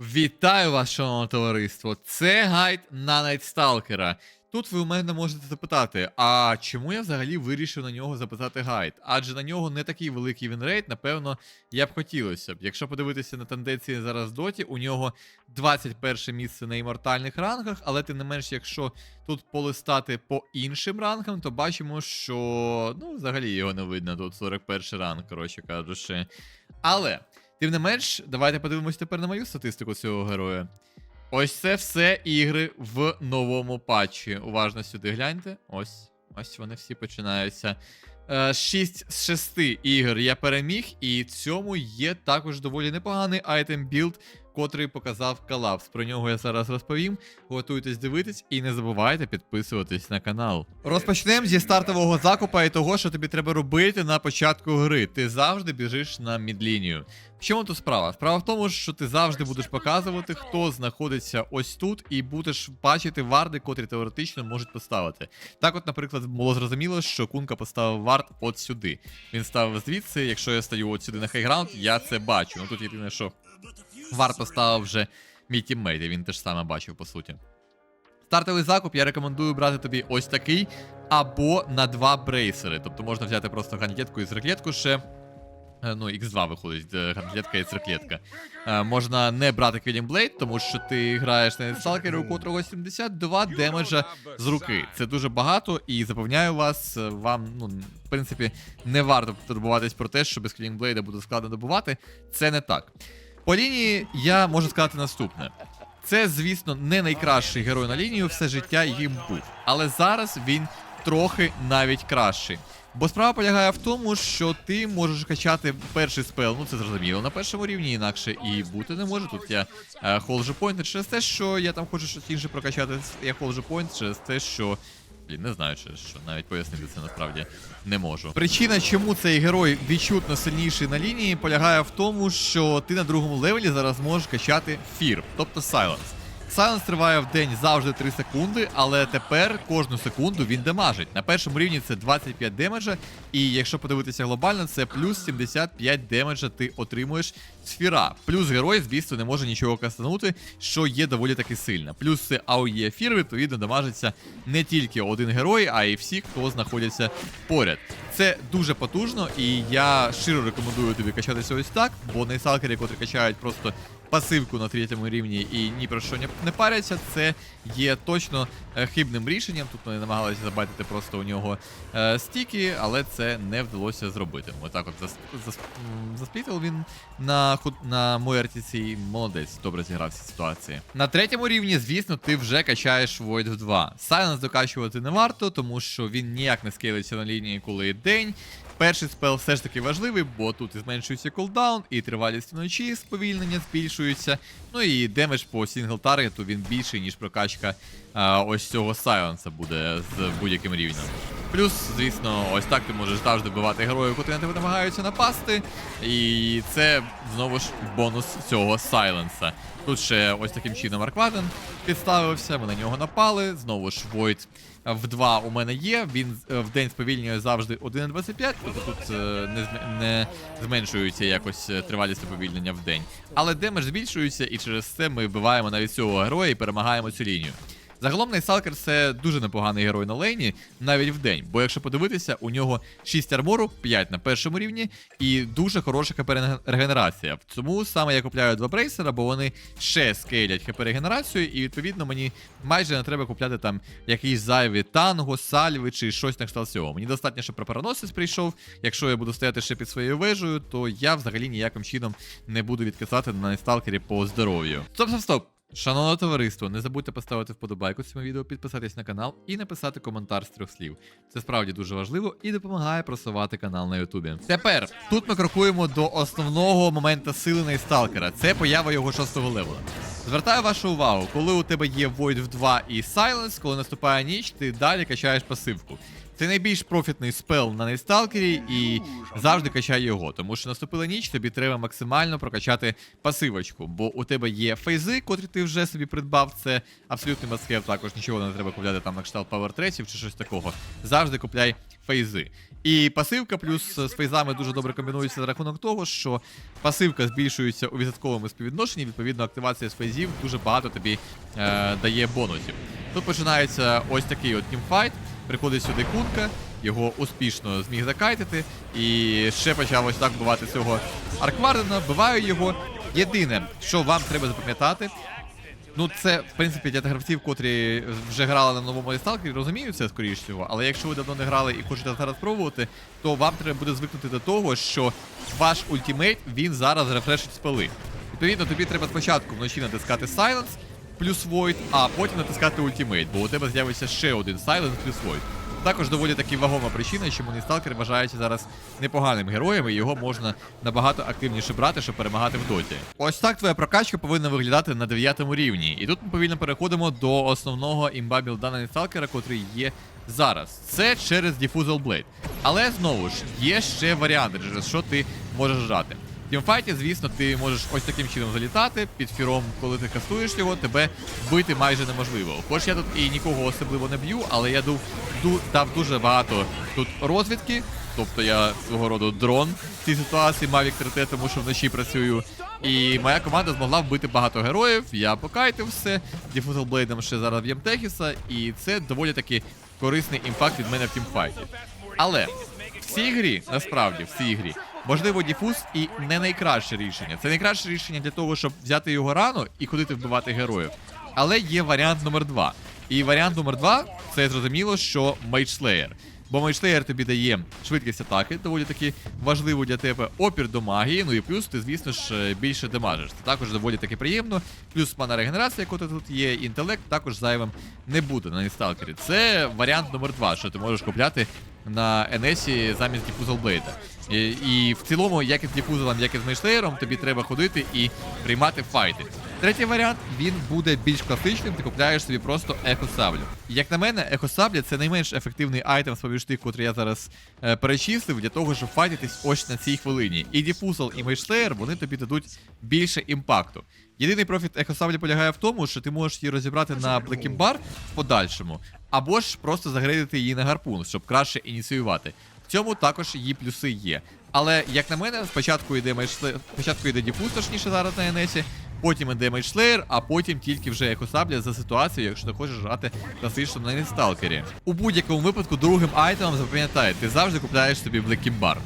Вітаю вас, шановне товариство! Це гайд на Найтсталкера. Тут ви у мене можете запитати, а чому я взагалі вирішив на нього записати гайд? Адже на нього не такий великий вінрейт, напевно, я б хотілося б. Якщо подивитися на тенденції зараз доті, у нього 21 місце на імортальних рангах, але тим не менш, якщо тут полистати по іншим рангам, то бачимо, що ну, взагалі його не видно. Тут 41 ранг, коротше кажучи. Але. Тим не менш, давайте подивимось тепер на мою статистику цього героя. Ось це все ігри в новому патчі. Уважно сюди гляньте. Ось. Ось вони всі починаються. 6 з 6 ігор я переміг, і цьому є також доволі непоганий айтем білд, котрий показав колапс. Про нього я зараз розповім. Готуйтесь дивитись і не забувайте підписуватись на канал. Розпочнемо зі стартового закупа і того, що тобі треба робити на початку гри. Ти завжди біжиш на мідлінію. В чому тут справа? Справа в тому, що ти завжди будеш показувати, хто знаходиться ось тут, і будеш бачити варди, котрі теоретично можуть поставити. Так, от, наприклад, було зрозуміло, що кунка поставив вард от сюди. Він ставив звідси, якщо я стою от сюди на хайграунд, я це бачу. Ну тут єдине, що вард поставив вже мій тіммейт, і він теж саме бачив, по суті. Стартовий закуп я рекомендую брати тобі ось такий, або на два брейсери. Тобто можна взяти просто гандлетку і зреклетку ще. Е, Ну, X2 виходить, е, гандлетка і цирклетка. Е, можна не брати Killing Blade, тому що ти граєш на сталкері, у котрого 72 демеджа з руки. Це дуже багато, і запевняю вас, вам, ну, в принципі, не варто турбуватись про те, що без Killing Blade буде складно добувати. Це не так. По лінії я можу сказати наступне. Це, звісно, не найкращий герой на лінію, все життя їм був. Але зараз він трохи навіть кращий. Бо справа полягає в тому, що ти можеш качати перший спел, ну це зрозуміло, на першому рівні інакше і бути не може. Тут я е, холджу point через те, що я там хочу щось інше прокачати, я point через те, що. Блін, не знаю, через що навіть пояснити це насправді не можу. Причина, чому цей герой відчутно сильніший на лінії, полягає в тому, що ти на другому левелі зараз можеш качати фір, тобто Silence. Сайленс триває в день завжди 3 секунди, але тепер кожну секунду він демажить. На першому рівні це 25 демеджа, і якщо подивитися глобально, це плюс 75 демеджа ти отримуєш з фіра. Плюс герой, звісно, не може нічого кастанути, що є доволі таки сильно. Плюс це АОЄ фір, відповідно, дамажиться не тільки один герой, а й всі, хто знаходяться поряд. Це дуже потужно, і я щиро рекомендую тобі качатися ось так, бо найсалкери, котрі качають просто пасивку на третьому рівні і ні про що не, паряться, це є точно е, хибним рішенням. Тут вони намагалися забайтити просто у нього е, стіки, але це не вдалося зробити. Отак от зас, зас, він на на Муертіці молодець, добре зіграв в ситуації. На третьому рівні, звісно, ти вже качаєш Void в 2. Сайленс докачувати не варто, тому що він ніяк не скейлиться на лінії, коли день. Перший спел все ж таки важливий, бо тут і зменшується кулдаун, і тривалість вночі сповільнення збільшується. Ну і демедж по сінгл таргету він більший, ніж прокачка а, ось цього сайленса буде з будь-яким рівнем. Плюс, звісно, ось так ти можеш завжди вбивати героїв, котрі на тебе намагаються напасти. І це знову ж бонус цього сайленса. Тут ще ось таким чином Аркваден підставився, ми на нього напали. Знову ж Войт в 2 у мене є. Він е, в день сповільнює завжди 1.25, тобто тут е, не, не зменшується якось е, тривалість сповільнення в день. Але демедж збільшується, і через це ми вбиваємо навіть цього героя і перемагаємо цю лінію. Загалом Найсалкер це дуже непоганий герой на лейні, навіть в день. Бо якщо подивитися, у нього 6 армору, 5 на першому рівні, і дуже хороша хп регенерація. Тому саме я купляю два брейсера, бо вони ще скейлять хп регенерацію, і відповідно мені майже не треба купляти там якісь зайві танго, сальви чи щось на кшталт цього. Мені достатньо, щоб прапороносець прийшов. Якщо я буду стояти ще під своєю вежею, то я взагалі ніяким чином не буду відкисати на найсталкері по здоров'ю. Стоп, стоп, стоп! Шановне товариство, не забудьте поставити вподобайку цьому відео, підписатись на канал і написати коментар з трьох слів. Це справді дуже важливо і допомагає просувати канал на Ютубі. Тепер тут ми крокуємо до основного моменту сили найсталкера. Це поява його шостого левела. Звертаю вашу увагу, коли у тебе є Void в 2 і Silence, коли наступає ніч, ти далі качаєш пасивку. Це найбільш профітний спел на найсталкері і завжди качай його, тому що наступила ніч, тобі треба максимально прокачати пасивочку, бо у тебе є фейзи, котрі ти вже собі придбав. Це абсолютний маскев, також нічого не треба купляти там на кшталт 3 чи щось такого. Завжди купляй фейзи. І пасивка плюс з фейзами дуже добре комбінується за рахунок того, що пасивка збільшується у відсотковому співвідношенні, відповідно, активація з фейзів дуже багато тобі е, дає бонусів. Тут починається ось такий от тімфайт. Приходить сюди кунка, його успішно зміг закайтити, і ще почав ось так бувати цього Арквардена, вбиваю його. Єдине, що вам треба запам'ятати, Ну, це, в принципі, для гравців, котрі вже грали на новому Сталкері, розуміють це, скоріш всього. Але якщо ви давно не грали і хочете зараз спробувати, то вам треба буде звикнути до того, що ваш ультимейт він зараз рефрешить спели. Відповідно, тобі треба спочатку вночі натискати Silence плюс Void, а потім натискати ультимейт, бо у тебе з'явиться ще один Silence плюс Void. Також доволі таки вагома причина, чому Несталкер вважається зараз непоганим героєм, і його можна набагато активніше брати, щоб перемагати в доті. Ось так твоя прокачка повинна виглядати на 9 рівні. І тут ми повільно переходимо до основного імба білда на Несталкера, котрий є зараз. Це через Diffusal Blade. Але знову ж є ще варіанти, через що ти можеш грати. Тімфайті, звісно, ти можеш ось таким чином залітати під фіром, коли ти кастуєш його, тебе бити майже неможливо. Хоч я тут і нікого особливо не б'ю, але я ду, дав дуже багато тут розвідки. Тобто я свого роду дрон в цій ситуації Mavic 3T, тому що вночі працюю. І моя команда змогла вбити багато героїв. Я покайтив все. Діфузал Блейдом ще зараз б'єм Техіса, і це доволі таки корисний імпакт від мене в тімфайті. Але в цій грі, насправді, в цій грі, можливо, діфуз і не найкраще рішення. Це найкраще рішення для того, щоб взяти його рано і ходити вбивати героїв. Але є варіант номер два. І варіант номер два це зрозуміло, що Мейдслеєр. Бо Мейдслеєр тобі дає швидкість атаки, доволі таки важливу для тебе, опір до магії, ну і плюс ти, звісно ж, більше демажиш. Це також доволі таки приємно. Плюс мана регенерація, яка тут є, інтелект також зайвим не буде на Несталкері. Це варіант номер два, що ти можеш купляти на Енесі замість Blade. І, і в цілому, як і з Diffusal, як і з Мейшлеєром, тобі треба ходити і приймати файти. Третій варіант він буде більш класичним, ти купляєш собі просто ехосаблю. Як на мене, ехосабля це найменш ефективний айтем з поміж тих, котрі я зараз е, перечислив, для того, щоб файтитись ось на цій хвилині. І Diffusal, і Мейшлеєр, вони тобі дадуть більше імпакту. Єдиний профіт ехосаблі полягає в тому, що ти можеш її розібрати на Блекімбар в подальшому, або ж просто загрейдити її на гарпун, щоб краще ініціювати. В цьому також її плюси є. Але як на мене, спочатку йде Мейшлеєр, спочатку йде Діфуз, точніше зараз на Енесі, потім йде Мейдшлеєр, а потім тільки вже Ехосабля за ситуацією, якщо ти хочеш грати класично на Несталкері. У будь-якому випадку другим айтемом запам'ятай, ти завжди купляєш собі Блекімбар.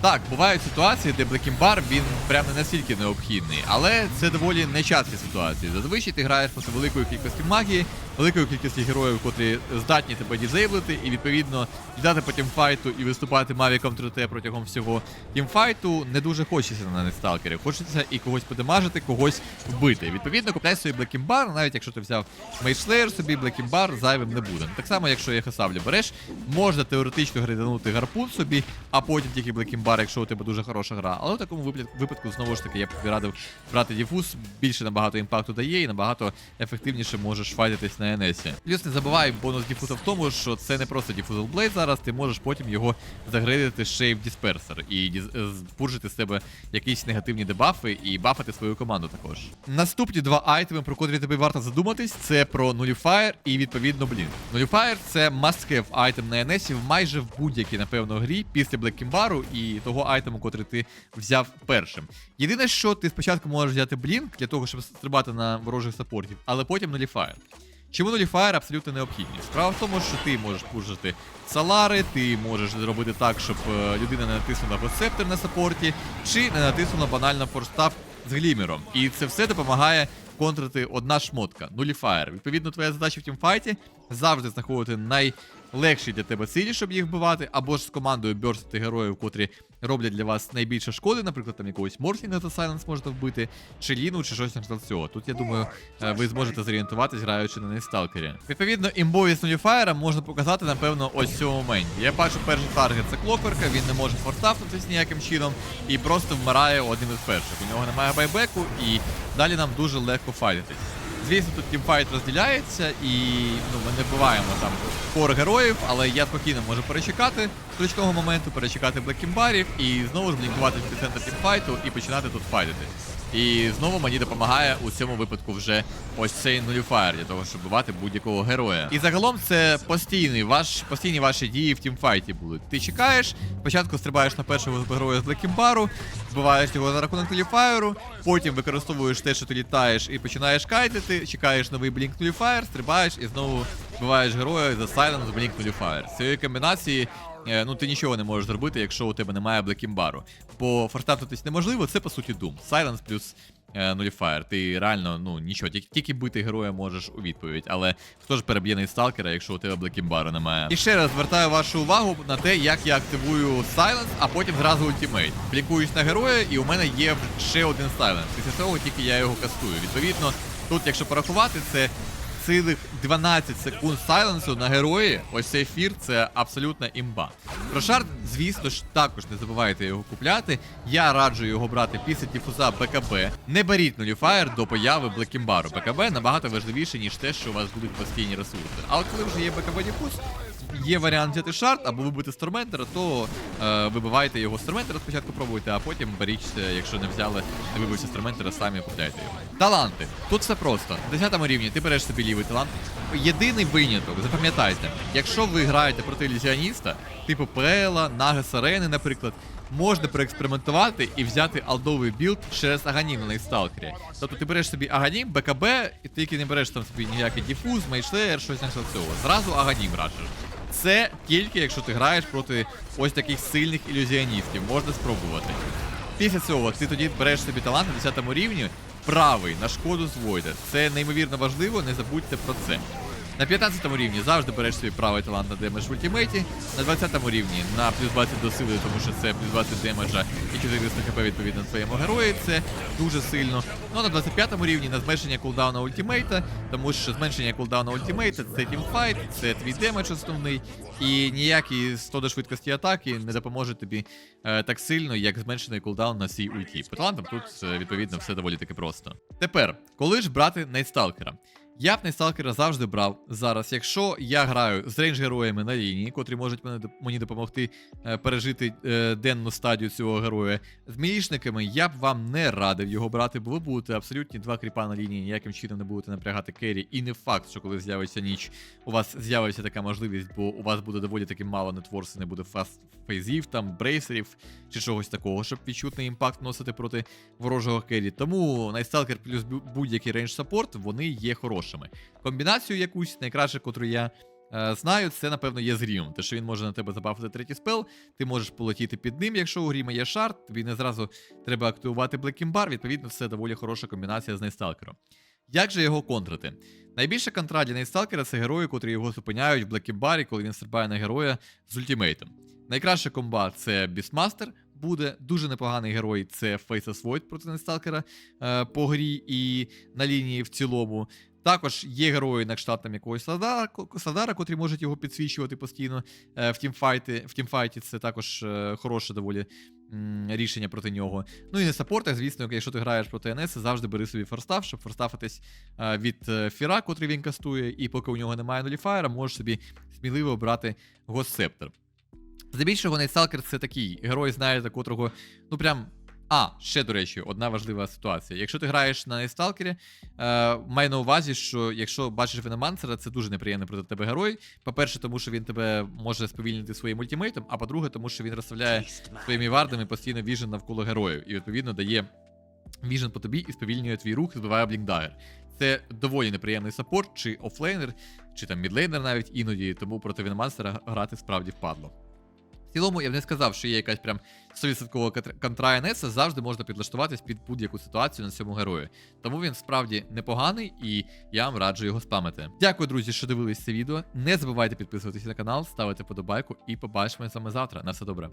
Так, бувають ситуації, де Блекімбар він прям не настільки необхідний, але це доволі нечасті ситуації. Зазвичай ти граєш проти великої кількості магії, великої кількості героїв, котрі здатні тебе дізейблити, і відповідно літати по тімфайту і виступати мавіком 3T протягом всього тімфайту не дуже хочеться на несталкері. Хочеться і когось подемажити, когось вбити. Відповідно, купляй собі Блекімбар, навіть якщо ти взяв Мейдшлеєр собі, Блекімбар зайвим не буде. Так само, якщо є Хасаблі береш, можна теоретично грейданути гарпун собі, а потім тільки Блекімбар, якщо у тебе дуже хороша гра. Але в такому випадку, знову ж таки, я б радив брати діфуз, більше набагато імпакту дає і набагато ефективніше можеш файтитись на Енесі. Плюс не забувай, бонус діфуза в тому, що це не просто діфузал блейд зараз, ти можеш потім його загрейдити ще й в дисперсер і діз- е, спуржити з тебе якісь негативні дебафи і бафати свою команду також. Наступні два айтеми, про котрі тобі варто задуматись, це про Nullifier і відповідно Blink. Nullifier це must-have айтем на Енесі в майже в будь-якій, напевно, грі після Блеккімбару і того айтему, котрий ти взяв першим. Єдине, що ти спочатку можеш взяти Blink для того, щоб стрибати на ворожих саппортів, але потім Nullifier. Чому Nullifier абсолютно необхідні? Справа в тому, що ти можеш пушити салари, ти можеш зробити так, щоб е, людина не натиснула Госептор на саппорті, чи не натиснула банально форстав з глімером. І це все допомагає контрити одна шмотка Nullifier. Відповідно, твоя задача в тімфайті завжди знаходити найлегші для тебе цілі, щоб їх вбивати, або ж з командою бьорстити героїв, котрі роблять для вас найбільше шкоди, наприклад, там якогось Морфінга за Сайленс можете вбити, чи Ліну, чи щось на цього. Тут я думаю, е, ви зможете зорієнтуватись, граючи на несталкері. Відповідно, імбовість Nullifier можна показати, напевно, ось в цьому моменті. Я бачу перший таргет це клокверка, він не може форстафнутись ніяким чином і просто вмирає одним із перших. У нього немає байбеку, і далі нам дуже легко файтитись. Звісно, тут тімфайт розділяється, і ну, ми не вбиваємо там пор героїв, але я спокійно можу перечекати точного моменту, перечекати блекімбарів і знову ж блінкувати в центр тімфайту і починати тут файтити. І знову мені допомагає у цьому випадку вже ось цей нуліфаєр для того, щоб вбивати будь-якого героя. І загалом це постійний ваш постійні ваші дії в тімфайті будуть. Ти чекаєш, спочатку стрибаєш на першого героя з Блекімбару, вбиваєш його за рахунок нуліфаєру, потім використовуєш те, що ти літаєш, і починаєш кайтити, чекаєш новий блінк нуліфаєр, стрибаєш і знову вбиваєш героя за сайленс блінк нуліфаєр. З цієї комбінації. Е, Ну, ти нічого не можеш зробити, якщо у тебе немає блекімбару. Бо фортатитись неможливо, це по суті Doom. Silence плюс е, Nullifier. Ти реально, ну нічого, тільки, тільки бити героя можеш у відповідь. Але хто ж переб'є сталкера, якщо у тебе блекімбару немає? І ще раз звертаю вашу увагу на те, як я активую Silence, а потім зразу ультимейт. Блікуюсь на героя, і у мене є ще один Silence. Після того тільки я його кастую. Відповідно, тут, якщо порахувати, це цілих 12 секунд сайленсу на герої. Ось цей ефір це абсолютна імба. Про шарт, звісно ж, також не забувайте його купляти. Я раджу його брати після діфуза БКБ. Не беріть нуліфаєр до появи Блекімбару. БКБ набагато важливіше, ніж те, що у вас будуть постійні ресурси. Але коли вже є БКБ діфуз, є варіант взяти шарт або вибити Сторментера, то е, вибивайте його Сторментера спочатку пробуйте, а потім беріть, е, якщо не взяли, вибився Сторментера, самі купляйте його. Таланти. Тут все просто. На 10 рівні ти береш собі лівий талант. Єдиний виняток, запам'ятайте, якщо ви граєте проти ілюзіоніста, типу Пела, Нагас Арени, наприклад, можна проекспериментувати і взяти алдовий білд через Аганім на сталкері. Тобто ти береш собі Аганім, БКБ, і тільки не береш там собі ніякий діфуз, мейшлеєр, щось на цього. Зразу Аганім раджеш. Це тільки якщо ти граєш проти ось таких сильних ілюзіоністів, можна спробувати. Після цього ти тоді береш собі талант на 10 рівні, правий на шкоду з Войда. Це неймовірно важливо, не забудьте про це. На 15 рівні завжди береш собі правий талант на демедж в ультимейті. На 20 рівні на плюс 20 до сили, тому що це плюс 20 демеджа і 400 хп відповідно твоєму герої. Це дуже сильно. Ну на 25 рівні на зменшення кулдауна ультимейта, тому що зменшення кулдауна ультимейта це тімфайт, це твій демедж основний. І ніякі 100 до швидкості атаки не допоможе тобі е, так сильно, як зменшений кулдаун на цій ульті. По талантам тут е, відповідно все доволі таки просто. Тепер, коли ж брати Найтсталкера? Я б Найтсталкера завжди брав зараз. Якщо я граю з рейндж-героями на лінії, котрі можуть мені допомогти е, пережити е, денну стадію цього героя, з мілішниками я б вам не радив його брати, бо ви будете абсолютні два кріпа на лінії, ніяким чином не будете напрягати керрі. І не факт, що коли з'явиться ніч, у вас з'явиться така можливість, бо у вас буде доволі таки мало нетворсу, не буде фаст фейзів, там брейсерів чи чогось такого, щоб відчутний імпакт носити проти ворожого керрі. Тому Найтсталкер плюс будь-який рейндж саппорт, вони є хорошими. Комбінацію якусь, найкраще, котру я. е, Знаю, це напевно є з Грімом, те, що він може на тебе забафити третій спел, ти можеш полетіти під ним, якщо у Гріма є шарт, тобі не зразу треба активувати Блекімбар, відповідно, це доволі хороша комбінація з Нейсталкером. Як же його контрити? Найбільша контра для Нейсталкера це герої, котрі його зупиняють в Блекімбарі, коли він стрибає на героя з ультимейтом. Найкраща комба це Бісмастер, буде дуже непоганий герой це Faceless Void проти Нейсталкера е, по грі і на лінії в цілому. Також є герої на кштат там якогось Садара, Садара, котрі можуть його підсвічувати постійно е, в тімфайті. В тімфайті це також е, хороше доволі рішення проти нього. Ну і на саппортах, звісно, якщо ти граєш проти НС, завжди бери собі форстав, щоб форстафитись е, від Фіра, котрий він кастує, і поки у нього немає нуліфаєра, можеш собі сміливо брати Госсептор. Здебільшого Найтсталкер це такий герой, знаєте, котрого, ну прям. А, ще до речі, одна важлива ситуація. Якщо ти граєш на Найтсталкері, е, май на увазі, що якщо бачиш Веномансера, це дуже неприємний проти тебе герой. По-перше, тому що він тебе може сповільнити своїм ультимейтом, а по-друге, тому що він розставляє своїми вардами постійно віжен навколо героїв і відповідно дає віжен по тобі і сповільнює твій рух, збиває блінкдагер. Це доволі неприємний саппорт, чи офлейнер, чи там мідлейнер навіть іноді, тому проти Веномансера грати справді впадло. Цілому я б не сказав, що є якась прям 100% контра НС, завжди можна підлаштуватись під будь-яку ситуацію на цьому герої. Тому він справді непоганий і я вам раджу його спамити. Дякую, друзі, що дивились це відео. Не забувайте підписуватися на канал, ставити подобайку і побачимо саме завтра. На все добре.